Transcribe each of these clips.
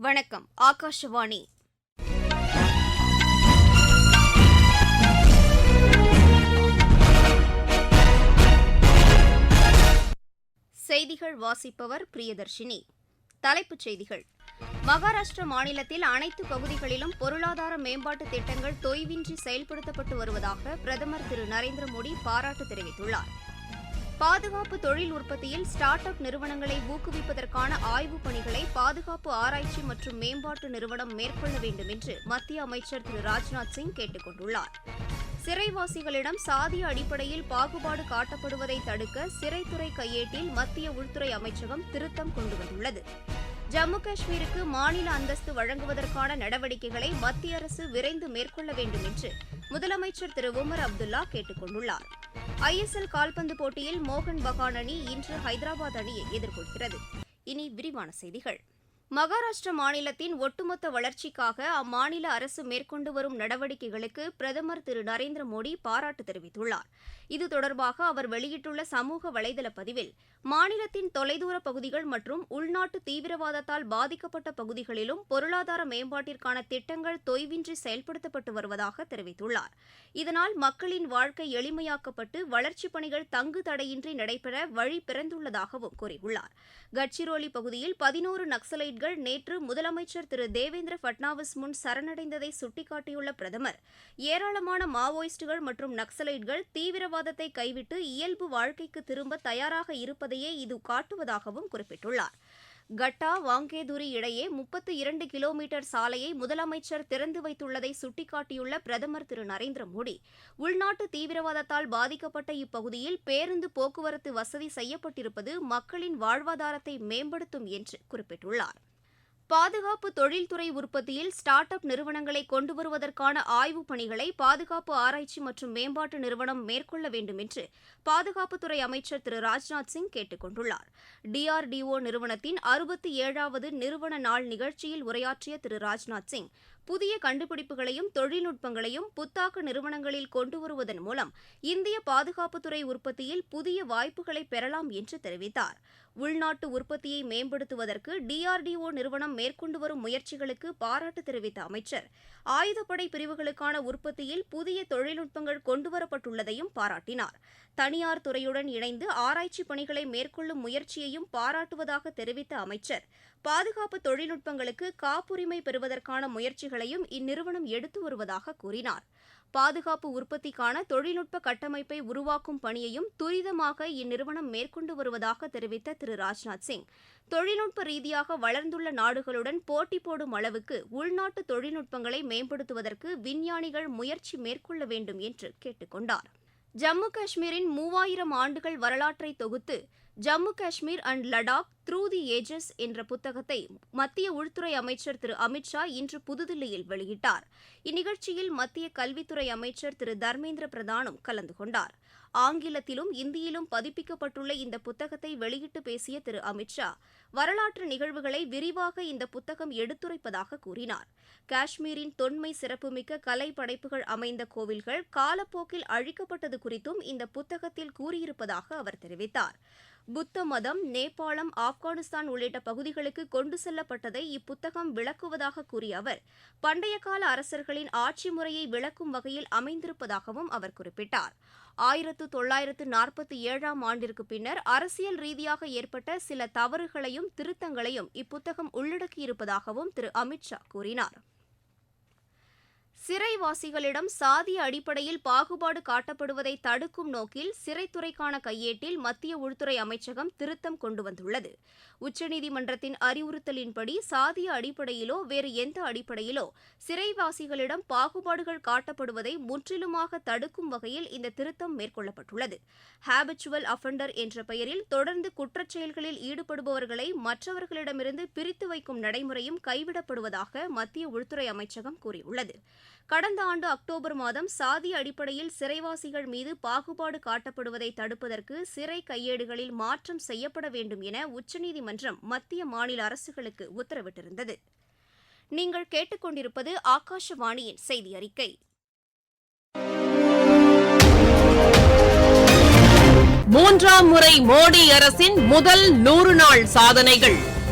வணக்கம் ஆகாஷவாணி. செய்திகள் வாசிப்பவர் பிரியதர்ஷினி. தலைப்புச் செய்திகள். மகாராஷ்டிர மாநிலத்தில் அனைத்து பகுதிகளிலும் பொருளாதார மேம்பாட்டு திட்டங்கள் தொய்வின்றி செயல்படுத்தப்பட்டு வருவதாக பிரதமர் திரு நரேந்திர மோடி பாராட்டு தெரிவித்துள்ளார். பாதுகாப்பு தொழில் உற்பத்தியில் ஸ்டார்ட் அப் நிறுவனங்களை ஊக்குவிப்பதற்கான ஆய்வுப் பணிகளை பாதுகாப்பு ஆராய்ச்சி மற்றும் மேம்பாட்டு நிறுவனம் மேற்கொள்ள வேண்டும் என்று மத்திய அமைச்சர் திரு ராஜ்நாத் சிங் கேட்டுக் கொண்டுள்ளார். சிறைவாசிகளிடம் சாதிய அடிப்படையில் பாகுபாடு காட்டப்படுவதை தடுக்க சிறைத்துறை கையேட்டில் மத்திய உள்துறை அமைச்சகம் திருத்தம் கொண்டு வந்துள்ளது. ஜம்மு காஷ்மீருக்கு மாநில அந்தஸ்து வழங்குவதற்கான நடவடிக்கைகளை மத்திய அரசு விரைந்து மேற்கொள்ள வேண்டும் என்று முதலமைச்சர் திரு உமர் அப்துல்லா கேட்டுக் கொண்டுள்ளார். ஐஎஸ்எல் கால்பந்து போட்டியில் மோகன் பகான் அணி இன்று ஹைதராபாத் அணியை எதிர்கொள்கிறது. இனி விரிவான செய்திகள். மகாராஷ்டிர மாநிலத்தின் ஒட்டுமொத்த வளர்ச்சிக்காக அம்மாநில அரசு மேற்கொண்டு வரும் நடவடிக்கைகளுக்கு பிரதமர் திரு நரேந்திர மோடி பாராட்டு தெரிவித்துள்ளார். இது தொடர்பாக அவர் வெளியிட்டுள்ள சமூக வலைதள பதிவில் மாநிலத்தின் தொலைதூர பகுதிகள் மற்றும் உள்நாட்டு தீவிரவாதத்தால் பாதிக்கப்பட்ட பகுதிகளிலும் பொருளாதார மேம்பாட்டிற்கான திட்டங்கள் தொய்வின்றி செயல்படுத்தப்பட்டு வருவதாக தெரிவித்துள்ளார். இதனால் மக்களின் வாழ்க்கை எளிமையாக்கப்பட்டு வளர்ச்சிப் பணிகள் தங்கு தடையின்றி நடைபெற வழி பிறந்துள்ளதாகவும் கூறியுள்ளார். கட்சிரோலி பகுதியில் பதினோரு நக்சலைட்கள் நேற்று முதலமைச்சர் திரு. தேவேந்திர பட்னாவிஸ் முன் சரணடைந்ததை சுட்டிக்காட்டியுள்ள பிரதமர் ஏராளமான மாவோயிஸ்டுகள் மற்றும் நக்சலைட்கள் தீவிரவாதத்தை கைவிட்டு இயல்பு வாழ்க்கைக்கு திரும்ப தயாராக இருப்பது இருப்பதையே இது காட்டுவதாகவும் குறிப்பிட்டுள்ளார். கட்டா வாங்கேதுரி இடையே முப்பத்து இரண்டு கிலோமீட்டர் சாலையை முதலமைச்சர் திறந்து வைத்துள்ளதை சுட்டிக்காட்டியுள்ள பிரதமர் திரு நரேந்திர மோடி உள்நாட்டு தீவிரவாதத்தால் பாதிக்கப்பட்ட இப்பகுதியில் பேருந்து போக்குவரத்து வசதி செய்யப்பட்டிருப்பது மக்களின் வாழ்வாதாரத்தை மேம்படுத்தும் என்று குறிப்பிட்டுள்ளார். பாதுகாப்பு தொழில்துறை உற்பத்தியில் ஸ்டார்ட் அப் நிறுவனங்களை கொண்டு வருவதற்கான ஆய்வுப் பணிகளை பாதுகாப்பு ஆராய்ச்சி மற்றும் மேம்பாட்டு நிறுவனம் மேற்கொள்ள வேண்டும் என்று பாதுகாப்புத்துறை அமைச்சர் திரு ராஜ்நாத் சிங் கேட்டுக் கொண்டுள்ளார். டிஆர்டிஓ நிறுவனத்தின் அறுபத்தி ஏழாவது நிறுவன நாள் நிகழ்ச்சியில் உரையாற்றிய திரு ராஜ்நாத் சிங் புதிய கண்டுபிடிப்புகளையும் தொழில்நுட்பங்களையும் புத்தாக்க நிறுவனங்களில் கொண்டு வருவதன் மூலம் இந்திய பாதுகாப்புத்துறை உற்பத்தியில் புதிய வாய்ப்புகளை பெறலாம் என்று தெரிவித்தார். உள்நாட்டு உற்பத்தியை மேம்படுத்துவதற்கு டிஆர்டிஓ நிறுவனம் மேற்கொண்டு வரும் முயற்சிகளுக்கு பாராட்டு தெரிவித்த அமைச்சர். ஆயுதப்படை பிரிவுகளுக்கான உற்பத்தியில் புதிய தொழில்நுட்பங்கள் கொண்டுவரப்பட்டுள்ளதையும் பாராட்டினார். தனியார் துறையுடன் இணைந்து ஆராய்ச்சி பணிகளை மேற்கொள்ளும் முயற்சியையும் பாராட்டுவதாக தெரிவித்த அமைச்சர். பாதுகாப்பு தொழில்நுட்பங்களுக்கு காப்புரிமை பெறுவதற்கான முயற்சிகளையும் இந்நிறுவனம் எடுத்து வருவதாக கூறினார். பாதுகாப்பு உற்பத்திக்கான தொழில்நுட்ப கட்டமைப்பை உருவாக்கும் பணியையும் துரிதமாக இந்நிறுவனம் மேற்கொண்டு வருவதாக தெரிவித்த திரு. ராஜ்நாத் சிங். தொழில்நுட்ப ரீதியாக வளர்ந்துள்ள நாடுகளுடன் போட்டி போடும் அளவுக்கு உள்நாட்டு தொழில்நுட்பங்களை மேம்படுத்துவதற்கு விஞ்ஞானிகள் முயற்சி மேற்கொள்ள வேண்டும் என்று கேட்டுக்கொண்டார் ஜம்மு காஷ்மீரின் மூவாயிரம் ஆண்டுகள் வரலாற்றை தொகுத்து Jammu Kashmir and Ladakh through the ages என்ற புத்தகத்தை மத்திய உள்துறை அமைச்சர் திரு அமித்ஷா இன்று புதுதில்லியில் வெளியிட்டார். இந்நிகழ்ச்சியில் மத்திய கல்வித்துறை அமைச்சர் திரு தர்மேந்திர பிரதானும் கலந்து கொண்டார். ஆங்கிலத்திலும் இந்தியிலும் பதிப்பிக்கப்பட்டுள்ள இந்த புத்தகத்தை வெளியிட்டு பேசிய திரு. அமித்ஷா வரலாற்று நிகழ்வுகளை விரிவாக இந்த புத்தகம் எடுத்துரைப்பதாக கூறினார். காஷ்மீரின் தொன்மை சிறப்புமிக்க கலை படைப்புகள் அமைந்த கோவில்கள் காலப்போக்கில் அழிக்கப்பட்டது குறித்தும் இந்த புத்தகத்தில் கூறியிருப்பதாக அவர் தெரிவித்தார். புத்த மதம் நேபாளம் ஆப்கானிஸ்தான் உள்ளிட்ட பகுதிகளுக்கு கொண்டு செல்லப்பட்டதை இப்புத்தகம் விளக்குவதாக கூறிய அவர் பண்டைய கால அரசர்களின் ஆட்சி முறையை விளக்கும் வகையில் அமைந்திருப்பதாகவும் அவர் குறிப்பிட்டார். ஆயிரத்து தொள்ளாயிரத்து நாற்பத்தி ஏழாம் ஆண்டிற்கு பின்னர் அரசியல் ரீதியாக ஏற்பட்ட சில தவறுகளையும் திருத்தங்களையும் இப்புத்தகம் உள்ளடக்கியிருப்பதாகவும் திரு அமித்ஷா கூறினார். சிறைவாசிகளிடம் சாதிய அடிப்படையில் பாகுபாடு காட்டப்படுவதை தடுக்கும் நோக்கில் சிறைத்துறைக்கான கையேட்டில் மத்திய உள்துறை அமைச்சகம் திருத்தம் கொண்டு வந்துள்ளது. உச்சநீதிமன்றத்தின் அறிவுறுத்தலின்படி சாதிய அடிப்படையிலோ வேறு எந்த அடிப்படையிலோ சிறைவாசிகளிடம் பாகுபாடுகள் காட்டப்படுவதை முற்றிலுமாக தடுக்கும் வகையில் இந்த திருத்தம் மேற்கொள்ளப்பட்டுள்ளது. ஹேபிச்சுவல் அஃபண்டர் என்ற பெயரில் தொடர்ந்து குற்றச்செயல்களில் ஈடுபடுபவர்களை மற்றவர்களிடமிருந்து பிரித்து வைக்கும் நடைமுறையும் கைவிடப்படுவதாக மத்திய உள்துறை அமைச்சகம் கூறியுள்ளது. கடந்த ஆண்டு அக்டோபர் மாதம் சாதி அடிப்படையில் சிறைவாசிகள் மீது பாகுபாடு காட்டப்படுவதை தடுப்பதற்கு சிறை கையேடுகளில் மாற்றம் செய்யப்பட வேண்டும் என உச்சநீதிமன்றம் மத்திய மாநில அரசுகளுக்கு உத்தரவிட்டிருந்தது. நீங்கள் கேட்டுக்கொண்டிருப்பது ஆகாஷவாணியின் செய்தி அறிக்கை மூன்றாம் முறை மோடி அரசின் முதல் நூறு நாள் சாதனைகள்.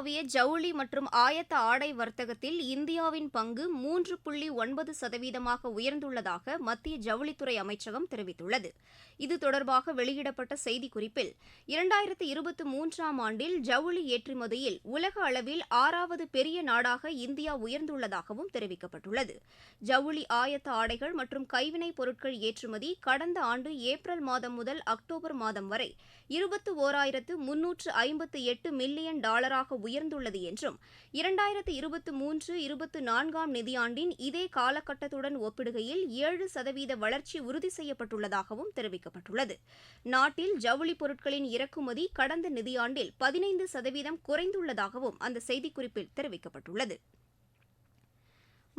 உலகளாவிய ஜவுளி மற்றும் ஆயத்த ஆடை வர்த்தகத்தில் இந்தியாவின் பங்கு மூன்று புள்ளி ஒன்பது சதவீதமாக உயர்ந்துள்ளதாக மத்திய ஜவுளித்துறை அமைச்சகம் தெரிவித்துள்ளது. இது தொடர்பாக வெளியிடப்பட்ட செய்திக்குறிப்பில் இரண்டாயிரத்து இருபத்தி மூன்றாம் ஆண்டில் ஜவுளி ஏற்றுமதியில் உலக அளவில் ஆறாவது பெரிய நாடாக இந்தியா உயர்ந்துள்ளதாகவும் தெரிவிக்கப்பட்டுள்ளது. ஜவுளி ஆயத்த ஆடைகள் மற்றும் கைவினைப் பொருட்கள் ஏற்றுமதி கடந்த ஆண்டு ஏப்ரல் மாதம் முதல் அக்டோபர் மாதம் வரை இருபத்து ஓராயிரத்து முன்னூற்று ஐம்பத்து எட்டு மில்லியன் டாலராக உயர்ந்துள்ளது என்றும் இரண்டாயிரத்து இருபத்தி மூன்று இருபத்து நான்காம் நிதியாண்டின் இதே காலகட்டத்துடன் ஒப்பிடுகையில் ஏழு சதவீத வளர்ச்சி உறுதி செய்யப்பட்டுள்ளதாகவும் தெரிவிக்கப்பட்டுள்ளது. நாட்டில் ஜவுளி பொருட்களின் இறக்குமதி கடந்த நிதியாண்டில் பதினைந்து சதவீதம் குறைந்துள்ளதாகவும் அந்த செய்திக்குறிப்பில் தெரிவிக்கப்பட்டுள்ளது.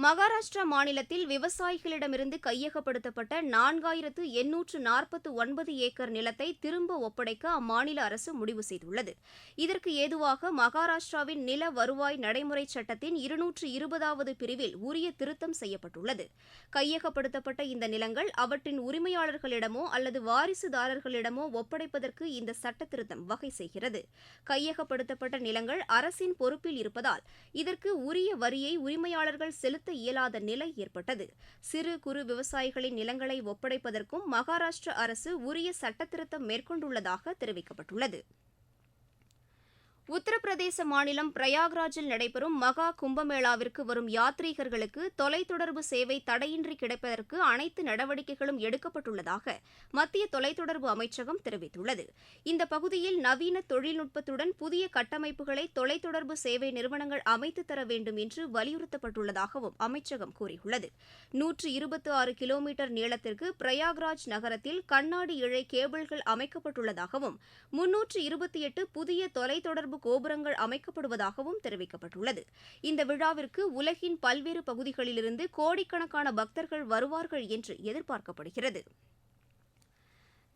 மகாராஷ்டிரா மாநிலத்தில் விவசாயிகளிடமிருந்து கையகப்படுத்தப்பட்ட நான்காயிரத்து எண்ணூற்று நாற்பத்து ஒன்பது ஏக்கர் நிலத்தை திரும்ப ஒப்படைக்க அம்மாநில அரசு முடிவு செய்துள்ளது. இதற்கு ஏதுவாக மகாராஷ்டிராவின் நில வருவாய் நடைமுறை சட்டத்தின் இருநூற்று இருபதாவது பிரிவில் உரிய திருத்தம் செய்யப்பட்டுள்ளது. கையகப்படுத்தப்பட்ட இந்த நிலங்கள் அவற்றின் உரிமையாளர்களிடமோ அல்லது வாரிசுதாரர்களிடமோ ஒப்படைப்பதற்கு இந்த சட்ட திருத்தம் வகை செய்கிறது. கையகப்படுத்தப்பட்ட நிலங்கள் அரசின் பொறுப்பில் இருப்பதால் இதற்கு உரிய வரியை உரிமையாளர்கள் செலுத்த இயலாத நிலை ஏற்பட்டது. சிறு குறு விவசாயிகளின் நிலங்களை ஒப்படைப்பதற்கும் மகாராஷ்டிர அரசு உரிய சட்டத்திருத்தம் மேற்கொண்டுள்ளதாக தெரிவிக்கப்பட்டுள்ளது. உத்தரப்பிரதேச மாநிலம் பிரயாக்ராஜில் நடைபெறும் மகா கும்பமேளாவிற்கு வரும் யாத்ரீகர்களுக்கு தொலைத்தொடர்பு சேவை தடையின்றி கிடைப்பதற்கு அனைத்து நடவடிக்கைகளும் எடுக்கப்பட்டுள்ளதாக மத்திய தொலைத்தொடர்பு அமைச்சகம் தெரிவித்துள்ளது. இந்த பகுதியில் நவீன தொழில்நுட்பத்துடன் புதிய கட்டமைப்புகளை தொலைத்தொடர்பு சேவை நிறுவனங்கள் அமைத்து தர வேண்டும் என்று வலியுறுத்தப்பட்டுள்ளதாகவும் அமைச்சகம் கூறியுள்ளது. நூற்று இருபத்தி ஆறு கிலோமீட்டர் நீளத்திற்கு பிரயாக்ராஜ் நகரத்தில் கண்ணாடி இழை கேபிள்கள் அமைக்கப்பட்டுள்ளதாகவும் முன்னூற்று இருபத்தி எட்டு புதிய தொலைத்தொடர்பு கோபுரங்கள் அமைக்கப்படுவதாகவும் தெரிவிக்கப்பட்டுள்ளது. இந்த விழாவிற்கு உலகின் பல்வேறு பகுதிகளிலிருந்து கோடிக்கணக்கான பக்தர்கள் வருவார்கள் என்று எதிர்பார்க்கப்படுகிறது.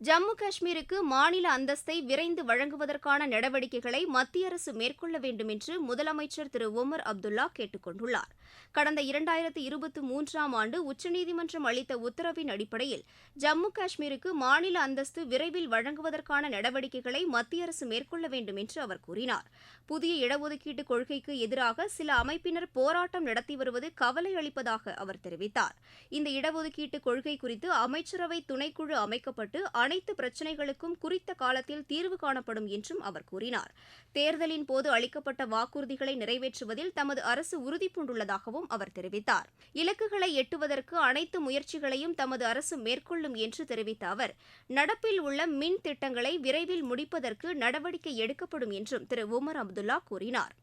ஜம்மு காஷ்மீருக்கு மாநில அந்தஸ்தை விரைந்து வழங்குவதற்கான நடவடிக்கைகளை மத்திய அரசு மேற்கொள்ள வேண்டும் என்று முதலமைச்சர் திரு ஒமர் அப்துல்லா கேட்டுக் கொண்டுள்ளார். கடந்த இரண்டாயிரத்து இருபத்தி மூன்றாம் ஆண்டு உச்சநீதிமன்றம் அளித்த உத்தரவின் அடிப்படையில் ஜம்மு காஷ்மீருக்கு மாநில அந்தஸ்து விரைவில் வழங்குவதற்கான நடவடிக்கைகளை மத்திய அரசு மேற்கொள்ள வேண்டும் என்று அவர் கூறினார். புதிய இடஒதுக்கீட்டு கொள்கைக்கு எதிராக சில அமைப்பினர் போராட்டம் நடத்தி வருவது கவலை அளிப்பதாக அவர் தெரிவித்தார். இந்த இடஒதுக்கீட்டு கொள்கை குறித்து அமைச்சரவை துணைக்குழு அமைக்கப்பட்டு அனைத்து பிரச்சினைகளுக்கும் குறித்த காலத்தில் தீர்வு காணப்படும் என்றும் அவர் கூறினார். தேர்தலின் போது அளிக்கப்பட்ட வாக்குறுதிகளை நிறைவேற்றுவதில் தமது அரசு உறுதிபூண்டுள்ளதாகவும் அவர் தெரிவித்தார். இலக்குகளை எட்டுவதற்கு அனைத்து முயற்சிகளையும் தமது அரசு மேற்கொள்ளும் என்று தெரிவித்த அவர் நடப்பில் உள்ள மின் திட்டங்களை விரைவில் முடிப்பதற்கு நடவடிக்கை எடுக்கப்படும் என்றும் திரு உமர் அப்துல்லா கூறினார்.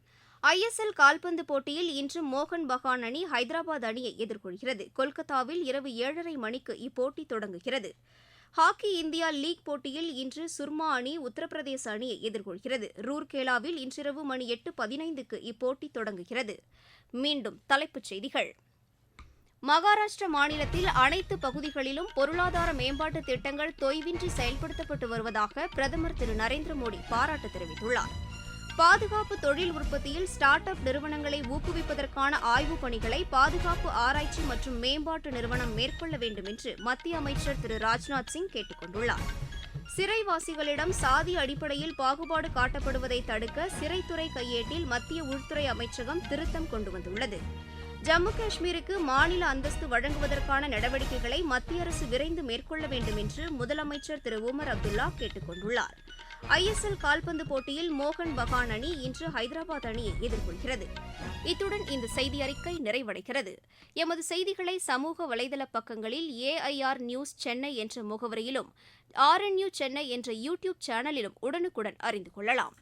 ஐஎஸ்எல் கால்பந்து போட்டியில் இன்று மோகன் பகான் அணி ஹைதராபாத் அணியை எதிர்கொள்கிறது. கொல்கத்தாவில் இரவு ஏழரை மணிக்கு இப்போட்டி தொடங்குகிறது. ஹாக்கி இந்தியா லீக் போட்டியில் இன்று சுர்மா அணி உத்தரப்பிரதேச அணியை எதிர்கொள்கிறது. ரூர்கேலாவில் இன்றிரவு மணி எட்டு பதினைந்துக்கு இப்போட்டி தொடங்குகிறது. மீண்டும் தலைப்புச் செய்திகள். மகாராஷ்டிர மாநிலத்தில் அனைத்து பகுதிகளிலும் பொருளாதார மேம்பாட்டு திட்டங்கள் தொய்வின்றி செயல்படுத்தப்பட்டு வருவதாக பிரதமர் திரு நரேந்திர மோடி பாராட்டு தெரிவித்துள்ளார். பாதுகாப்பு தொழில் உற்பத்தியில் ஸ்டார்ட் அப் நிறுவனங்களை ஊக்குவிப்பதற்கான ஆய்வுப் பணிகளை பாதுகாப்பு ஆராய்ச்சி மற்றும் மேம்பாட்டு நிறுவனம் மேற்கொள்ள வேண்டும் என்று மத்திய அமைச்சர் திரு ராஜ்நாத் சிங் கேட்டுக் கொண்டுள்ளார். சிறைவாசிகளிடம் சாதி அடிப்படையில் பாகுபாடு காட்டப்படுவதை தடுக்க சிறைத்துறை கையேட்டில் மத்திய உள்துறை அமைச்சகம் திருத்தம் கொண்டு வந்துள்ளது. ஜம்மு காஷ்மீருக்கு மாநில அந்தஸ்து வழங்குவதற்கான நடவடிக்கைகளை மத்திய அரசு விரைந்து மேற்கொள்ள வேண்டும் என்று முதலமைச்சர் திரு உமர் அப்துல்லா கேட்டுக் ஐஎஸ்எல் கால்பந்து போட்டியில் மோகன் பகான் அணி இன்று ஹைதராபாத் அணியை எதிர்கொள்கிறது. இத்துடன் இந்த செய்தி அறிக்கை நிறைவடைகிறது. எமது செய்திகளை சமூக வலைதள பக்கங்களில் ஏஐஆர் நியூஸ் சென்னை என்ற முகவரியிலும் ஆர்என்யூ சென்னை என்ற யூடியூப் சேனலிலும் உடனுக்குடன் அறிந்து கொள்ளலாம்.